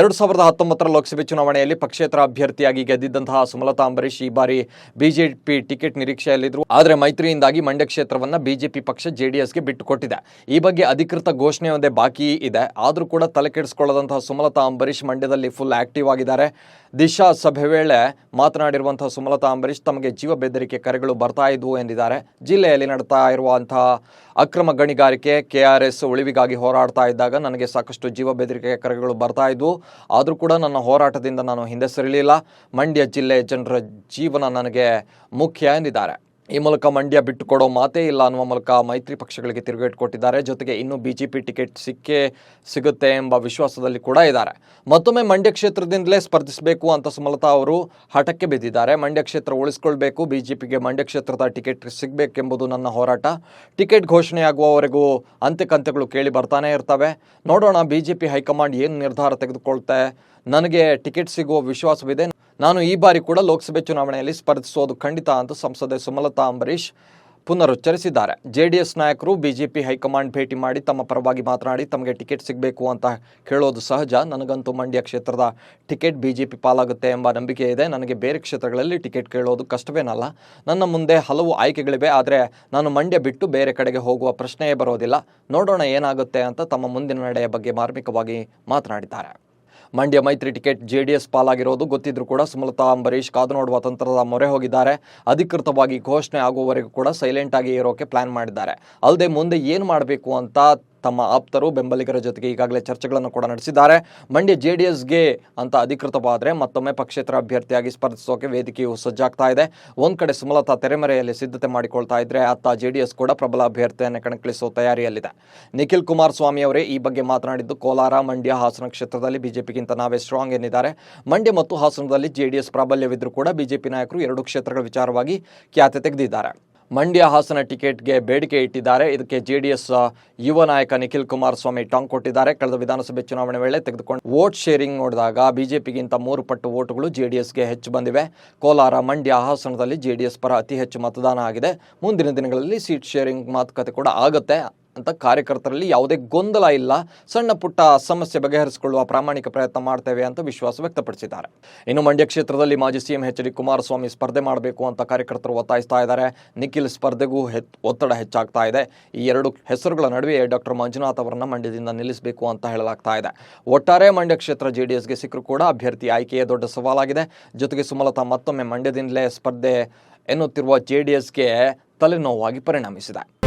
ಎರಡು ಸಾವಿರದ ಹತ್ತೊಂಬತ್ತರ ಲೋಕಸಭೆ ಚುನಾವಣೆಯಲ್ಲಿ ಪಕ್ಷೇತರ ಅಭ್ಯರ್ಥಿಯಾಗಿ ಗೆದ್ದಿದ್ದಂತಹ ಸುಮಲತಾ ಅಂಬರೀಶ್ ಈ ಬಾರಿ ಬಿಜೆಪಿ ಟಿಕೆಟ್ ನಿರೀಕ್ಷೆಯಲ್ಲಿದ್ದರು ಆದರೆ ಮೈತ್ರಿಯಿಂದಾಗಿ ಮಂಡ್ಯ ಕ್ಷೇತ್ರವನ್ನು ಬಿಜೆಪಿ ಪಕ್ಷ ಜೆಡಿಎಸ್ಗೆ ಬಿಟ್ಟುಕೊಟ್ಟಿದೆ ಈ ಬಗ್ಗೆ ಅಧಿಕೃತ ಘೋಷಣೆ ಒಂದೇ ಬಾಕಿ ಇದೆ. ಆದರೂ ಕೂಡ ತಲೆಕೆಡಿಸಿಕೊಳ್ಳದಂತಹ ಸುಮಲತಾ ಅಂಬರೀಶ್ ಮಂಡ್ಯದಲ್ಲಿ ಫುಲ್ ಆಕ್ಟಿವ್ ಆಗಿದ್ದಾರೆ. ದಿಶಾ ಸಭೆ ವೇಳೆ ಮಾತನಾಡಿರುವಂತಹ ಸುಮಲತಾ ಅಂಬರೀಶ್ ತಮಗೆ ಜೀವ ಬೆದರಿಕೆ ಕರೆಗಳು ಬರ್ತಾ ಇದ್ವು ಎಂದಿದ್ದಾರೆ. ಜಿಲ್ಲೆಯಲ್ಲಿ ನಡೆತಾ ಇರುವಂತಹ ಅಕ್ರಮ ಗಣಿಗಾರಿಕೆ, ಕೆಆರ್ಎಸ್ ಉಳಿವಿಗಾಗಿ ಹೋರಾಡ್ತಾ ಇದ್ದಾಗ ನನಗೆ ಸಾಕಷ್ಟು ಜೀವ ಬೆದರಿಕೆ ಕರೆಗಳು ಬರ್ತಾ ಇದ್ವು. ಆದರೂ ಕೂಡ ನನ್ನ ಹೋರಾಟದಿಂದ ನಾನು ಹಿಂದೆ ಸರಿಲಿಲ್ಲ. ಮಂಡ್ಯ ಜಿಲ್ಲೆ ಜನರ ಜೀವನ ನನಗೆ ಮುಖ್ಯ ಎಂದಿದ್ದಾರೆ. ಈ ಮೂಲಕ ಮಂಡ್ಯ ಬಿಟ್ಟು ಕೊಡೋ ಮಾತೇ ಇಲ್ಲ ಅನ್ನುವ ಮೂಲಕ ಮೈತ್ರಿ ಪಕ್ಷಗಳಿಗೆ ತಿರುಗೇಟು ಕೊಟ್ಟಿದ್ದಾರೆ. ಜೊತೆಗೆ ಇನ್ನೂ ಬಿಜೆಪಿ ಟಿಕೆಟ್ ಸಿಕ್ಕೇ ಸಿಗುತ್ತೆ ಎಂಬ ವಿಶ್ವಾಸದಲ್ಲಿ ಕೂಡ ಇದ್ದಾರೆ. ಮತ್ತೊಮ್ಮೆ ಮಂಡ್ಯ ಕ್ಷೇತ್ರದಿಂದಲೇ ಸ್ಪರ್ಧಿಸಬೇಕು ಅಂತ ಸುಮಲತಾ ಅವರು ಹಠಕ್ಕೆ ಬಿದ್ದಿದ್ದಾರೆ. ಮಂಡ್ಯ ಕ್ಷೇತ್ರ ಉಳಿಸ್ಕೊಳ್ಬೇಕು, ಬಿಜೆಪಿಗೆ ಮಂಡ್ಯ ಕ್ಷೇತ್ರದ ಟಿಕೆಟ್ ಸಿಗಬೇಕೆಂಬುದು ನನ್ನ ಹೋರಾಟ. ಟಿಕೆಟ್ ಘೋಷಣೆಯಾಗುವವರೆಗೂ ಅಂತ್ಯಕಂತ್ಯಗಳು ಕೇಳಿ ಬರ್ತಾನೆ ಇರ್ತವೆ. ನೋಡೋಣ, ಬಿಜೆಪಿ ಹೈಕಮಾಂಡ್ ಏನು ನಿರ್ಧಾರ ತೆಗೆದುಕೊಳ್ತೆ? ನನಗೆ ಟಿಕೆಟ್ ಸಿಗುವ ವಿಶ್ವಾಸವಿದೆ. ನಾನು ಈ ಬಾರಿ ಕೂಡ ಲೋಕಸಭೆ ಚುನಾವಣೆಯಲ್ಲಿ ಸ್ಪರ್ಧಿಸೋದು ಖಂಡಿತ ಅಂತ ಸಂಸದೆ ಸುಮಲತಾ ಅಂಬರೀಶ್ ಪುನರುಚ್ಚರಿಸಿದ್ದಾರೆ. ಜೆಡಿಎಸ್ ನಾಯಕರು ಬಿಜೆಪಿ ಹೈಕಮಾಂಡ್ ಭೇಟಿ ಮಾಡಿ ತಮ್ಮ ಪರವಾಗಿ ಮಾತನಾಡಿ ತಮಗೆ ಟಿಕೆಟ್ ಸಿಗಬೇಕು ಅಂತ ಕೇಳೋದು ಸಹಜ. ನನಗಂತೂ ಮಂಡ್ಯ ಕ್ಷೇತ್ರದ ಟಿಕೆಟ್ ಬಿಜೆಪಿ ಪಾಲಾಗುತ್ತೆ ಎಂಬ ನಂಬಿಕೆ ಇದೆ. ನನಗೆ ಬೇರೆ ಕ್ಷೇತ್ರಗಳಲ್ಲಿ ಟಿಕೆಟ್ ಕೇಳೋದು ಕಷ್ಟವೇನಲ್ಲ. ನನ್ನ ಮುಂದೆ ಹಲವು ಆಯ್ಕೆಗಳಿವೆ. ಆದರೆ ನಾನು ಮಂಡ್ಯ ಬಿಟ್ಟು ಬೇರೆ ಕಡೆಗೆ ಹೋಗುವ ಪ್ರಶ್ನೆಯೇ ಬರೋದಿಲ್ಲ. ನೋಡೋಣ ಏನಾಗುತ್ತೆ ಅಂತ ತಮ್ಮ ಮುಂದಿನ ನಡೆಯ ಬಗ್ಗೆ ಮಾರ್ಮಿಕವಾಗಿ ಮಾತನಾಡಿದ್ದಾರೆ. ಮಂಡ್ಯ ಮೈತ್ರಿ ಟಿಕೆಟ್ ಜೆಡಿಎಸ್ ಪಾಲಾಗಿರೋದು ಗೊತ್ತಿದ್ರು ಕೂಡ ಸುಮಲತಾ, ಅಂಬರೀಷ್ ಕಾದು ನೋಡುವ ತಂತ್ರದ ಮೊರೆ ಹೋಗಿದ್ದಾರೆ. ಅಧಿಕೃತವಾಗಿ ಘೋಷಣೆ ಆಗುವವರೆಗೂ ಕೂಡ ಸೈಲೆಂಟ್ ಆಗಿ ಇರೋಕೆ ಪ್ಲಾನ್ ಮಾಡಿದ್ದಾರೆ. ಅಲ್ಲದೆ ಮುಂದೆ ಏನು ಮಾಡಬೇಕು ಅಂತ ತಮ್ಮ ಆಪ್ತರು ಬೆಂಬಲಿಗರ ಜೊತೆಗೆ ಈಗಾಗಲೇ ಚರ್ಚೆಗಳನ್ನು ಕೂಡ ನಡೆಸಿದ್ದಾರೆ. ಮಂಡ್ಯ ಜೆ ಡಿ ಎಸ್ಗೆ ಅಂತ ಅಧಿಕೃತವಾದರೆ ಮತ್ತೊಮ್ಮೆ ಪಕ್ಷೇತರ ಅಭ್ಯರ್ಥಿಯಾಗಿ ಸ್ಪರ್ಧಿಸೋಕೆ ವೇದಿಕೆಯು ಸಜ್ಜಾಗ್ತಾ ಇದೆ. ಒಂದು ಕಡೆ ಸುಮಲತಾ ತೆರೆಮರೆಯಲ್ಲಿ ಸಿದ್ಧತೆ ಮಾಡಿಕೊಳ್ತಾ ಇದ್ರೆ ಅತ್ತ ಜೆ ಡಿ ಎಸ್ ಕೂಡ ಪ್ರಬಲ ಅಭ್ಯರ್ಥಿಯನ್ನು ಕಣಕ್ಕಿಳಿಸುವ ತಯಾರಿಯಲ್ಲಿದೆ. ನಿಖಿಲ್ ಕುಮಾರಸ್ವಾಮಿ ಅವರೇ ಈ ಬಗ್ಗೆ ಮಾತನಾಡಿದ್ದು, ಕೋಲಾರ, ಮಂಡ್ಯ ಹಾಸನ ಕ್ಷೇತ್ರದಲ್ಲಿ ಬಿಜೆಪಿಗಿಂತ ನಾವೇ ಸ್ಟ್ರಾಂಗ್ ಎನ್ನಿದ್ದಾರೆ ಮಂಡ್ಯ ಮತ್ತು ಹಾಸನದಲ್ಲಿ ಜೆಡಿಎಸ್ ಪ್ರಾಬಲ್ಯವಿದ್ದರೂ ಕೂಡ ಬಿಜೆಪಿ ನಾಯಕರು ಎರಡು ಕ್ಷೇತ್ರಗಳ ವಿಚಾರವಾಗಿ ಖ್ಯಾತೆ ತೆಗೆದಿದ್ದಾರೆ. ಮಂಡ್ಯ ಹಾಸನ ಟಿಕೆಟ್ಗೆ ಬೇಡಿಕೆ ಇಟ್ಟಿದ್ದಾರೆ. ಇದಕ್ಕೆ ಜೆಡಿಎಸ್ ಯುವ ನಾಯಕ ನಿಖಿಲ್ ಕುಮಾರಸ್ವಾಮಿ ಟಾಂಗ್ ಕೊಟ್ಟಿದ್ದಾರೆ. ಕಳೆದ ವಿಧಾನಸಭೆ ಚುನಾವಣೆ ವೇಳೆ ತೆಗೆದುಕೊಂಡು ವೋಟ್ ಶೇರಿಂಗ್ ನೋಡಿದಾಗ ಬಿಜೆಪಿಗಿಂತ ಮೂರು ಪಟ್ಟು ವೋಟುಗಳು ಎಸ್ಗೆ ಹೆಚ್ಚು ಬಂದಿವೆ. ಕೋಲಾರ, ಮಂಡ್ಯ ಹಾಸನದಲ್ಲಿ ಜೆಡಿಎಸ್ ಪರ ಅತಿ ಹೆಚ್ಚು ಮತದಾನ ಆಗಿದೆ. ಮುಂದಿನ ದಿನಗಳಲ್ಲಿ ಸೀಟ್ ಶೇರಿಂಗ್ ಮಾತುಕತೆ ಕೂಡ ಆಗುತ್ತೆ. ಅಂತ ಕಾರ್ಯಕರ್ತರಲ್ಲಿ ಯಾವುದೇ ಗೊಂದಲ ಇಲ್ಲ. ಸಣ್ಣ ಪುಟ್ಟ ಸಮಸ್ಯೆ ಬಗೆಹರಿಸಿಕೊಳ್ಳುವ ಪ್ರಾಮಾಣಿಕ ಪ್ರಯತ್ನ ಮಾಡ್ತೇವೆ ಅಂತ ವಿಶ್ವಾಸ ವ್ಯಕ್ತಪಡಿಸಿದ್ದಾರೆ. ಇನ್ನು ಮಂಡ್ಯ ಕ್ಷೇತ್ರದಲ್ಲಿ ಮಾಜಿ ಸಿಎಂ ಎಚ್ ಡಿ ಕುಮಾರಸ್ವಾಮಿ ಸ್ಪರ್ಧೆ ಮಾಡಬೇಕು ಅಂತ ಕಾರ್ಯಕರ್ತರು ಒತ್ತಾಯಿಸ್ತಾ ಇದ್ದಾರೆ. ನಿಖಿಲ್ ಸ್ಪರ್ಧೆಗೂ ಒತ್ತಡ ಹೆಚ್ಚಾಗ್ತಾ ಇದೆ. ಈ ಎರಡು ಹೆಸರುಗಳ ನಡುವೆ ಡಾಕ್ಟರ್ ಮಂಜುನಾಥ್ ಅವರನ್ನ ಮಂಡ್ಯದಿಂದ ನಿಲ್ಲಿಸಬೇಕು ಅಂತ ಹೇಳಲಾಗ್ತಾ ಇದೆ. ಒಟ್ಟಾರೆ ಮಂಡ್ಯ ಕ್ಷೇತ್ರ ಜೆಡಿಎಸ್ಗೆ ಸಿಕ್ಕರೂ ಕೂಡ ಅಭ್ಯರ್ಥಿ ಆಯ್ಕೆಯೇ ದೊಡ್ಡ ಸವಾಲಾಗಿದೆ. ಜೊತೆಗೆ ಸುಮಲತಾ ಮತ್ತೊಮ್ಮೆ ಮಂಡ್ಯದಿಂದಲೇ ಸ್ಪರ್ಧೆ ಎನ್ನುತ್ತಿರುವ ಜೆಡಿಎಸ್ಗೆ ತಲೆನೋವಾಗಿ ಪರಿಣಮಿಸಿದೆ.